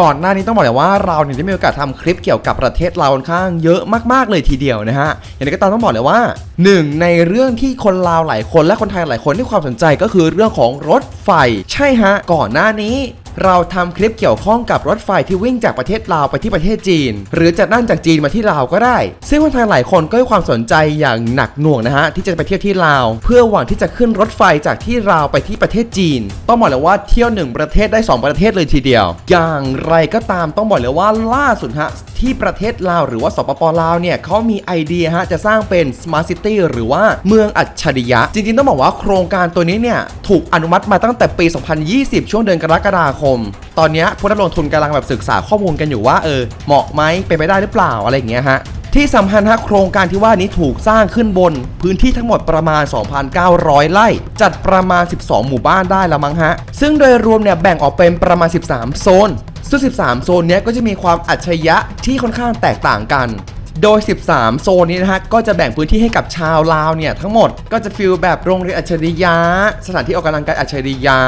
ก่อนหน้านี้ต้องบอกเลยว่าเราเนี่ยได้มีโอกาสทำคลิปเกี่ยวกับประเทศเราค่อนข้างเยอะมากๆเลยทีเดียวนะฮะอย่างไรก็ตามต้องบอกเลยว่าหนึ่งในเรื่องที่คนลาวหลายคนและคนไทยหลายคนที่ความสนใจก็คือเรื่องของรถไฟ ใช่ฮะ ก่อนหน้านี้ เราทำคลิปเกี่ยวข้องกับรถไฟที่วิ่งจากประเทศลาวไปที่ประเทศจีน หรือจากนั่นจากจีนมาที่ลาวก็ได้ ซึ่งคนไทยหลายคนก็ให้ความสนใจอย่างหนักหน่วงนะฮะที่จะไปเที่ยวที่ลาว เพื่อหวังที่จะขึ้นรถไฟจากที่ลาวไปที่ประเทศจีน ต้องบอกเลยว่าเที่ยวหนึ่งประเทศได้สองประเทศเลยทีเดียว อย่างไรก็ตามต้องบอกเลยว่าล่าสุดฮะที่ประเทศลาวหรือว่าสปปลาวเนี่ยเขามีไอเดียฮะจะสร้างเป็น Smart City หรือว่าเมืองอัจฉริยะ จริงๆ ต้องบอกว่าโครงการตัวนี้เนี่ยถูกอนุมัติมาตั้งแต่ปี 2020 ช่วงเดือนกรกฎาคมตอนนี้ผู้รับลงทุนกำลังแบบศึกษาข้อมูลกันอยู่ว่าเออเหมาะไหมเป็นไปได้หรือเปล่าอะไรอย่างเงี้ยฮะที่สำคัญฮะโครงการที่ว่านี้ถูกสร้างขึ้นบน พื้นที่ทั้งหมดประมาณ 2,900 ไร่ จัดประมาณ 12 หมู่บ้านได้ล้วมั้งฮะ ซึ่งโดยรวมเนี่ยแบ่งออกเป็นประมาณ 13 โซนซึ่ง 13 โซนเนี้ยก็จะมีความอัจฉริยะที่ค่อนข้างแตกต่างกัน โดย 13 โซนนี้นะฮะก็จะแบ่งพื้นที่ให้กับชาวลาวเนี่ยทั้งหมดก็จะฟิลแบบโรงเรียนอัจฉริยะ สถานที่ออกกำลังกายอัจฉริยะ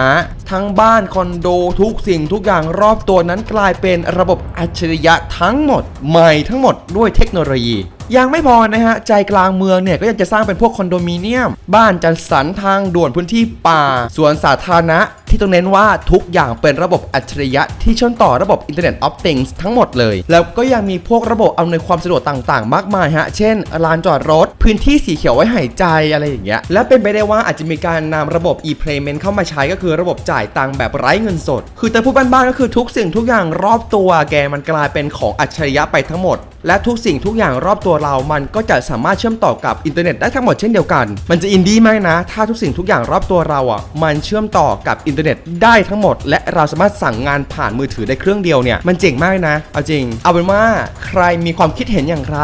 ทั้งบ้านคอนโดทุกสิ่งทุกอย่างรอบตัวนั้นกลายเป็นระบบอัจฉริยะทั้งหมด ใหม่ทั้งหมดด้วยเทคโนโลยียังไม่พอนะฮะ ใจกลางเมืองเนี่ย ก็ยังจะสร้างเป็นพวกคอนโดมิเนียม บ้านจัดสรรทางด่วนพื้นที่ป่า สวนสาธารณะ ที่ต้องเน้นว่าทุกอย่างเป็นระบบอัจฉริยะที่เชื่อมต่อระบบ Internet of Things ทั้งหมดเลย แล้วก็ยังมีพวกระบบอำนวยความสะดวกต่างๆ มากมายฮะ เช่นลานจอดรถ พื้นที่สีเขียวไว้หายใจอะไรอย่างเงี้ย และเป็นไปได้ว่าอาจจะมีการนำระบบ e-payment เข้ามาใช้ก็คือระบบจ่ายตังค์แบบไร้เงินสด คือแต่พูดบ้านๆก็คือทุกสิ่งทุกอย่างรอบตัวแกมันกลายเป็นของอัจฉริยะไปทั้งหมดและทุกสิ่งทุกอย่างรอบตัวเรา มันก็จะสามารถเชื่อมต่อกับอินเทอร์เน็ตได้ทั้งหมดเช่นเดียวกัน มันจะอินดี้มากนะ ถ้าทุกสิ่งทุกอย่างรอบตัวเราอะ มันเชื่อมต่อกับอินเทอร์เน็ตได้ทั้งหมด และเราสามารถสั่งงานผ่านมือถือได้เครื่องเดียวเนี่ย มันเจ๋งมากนะ เอาจริง เอาเป็นว่าใครมีความคิดเห็นอย่างไร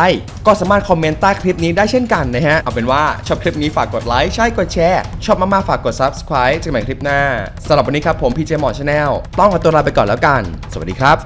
ก็สามารถคอมเมนต์ใต้คลิปนี้ได้เช่นกันนะฮะ เอาเป็นว่าชอบคลิปนี้ฝากกดไลค์ ใช่กดแชร์ ชอบมากๆฝากกด subscribe เจอกันใหม่คลิปหน้าสำหรับวันนี้ครับผมพีเจหมอชาแนลต้องขอตัวลาไปก่อนแล้วกัน สวัสดีครับ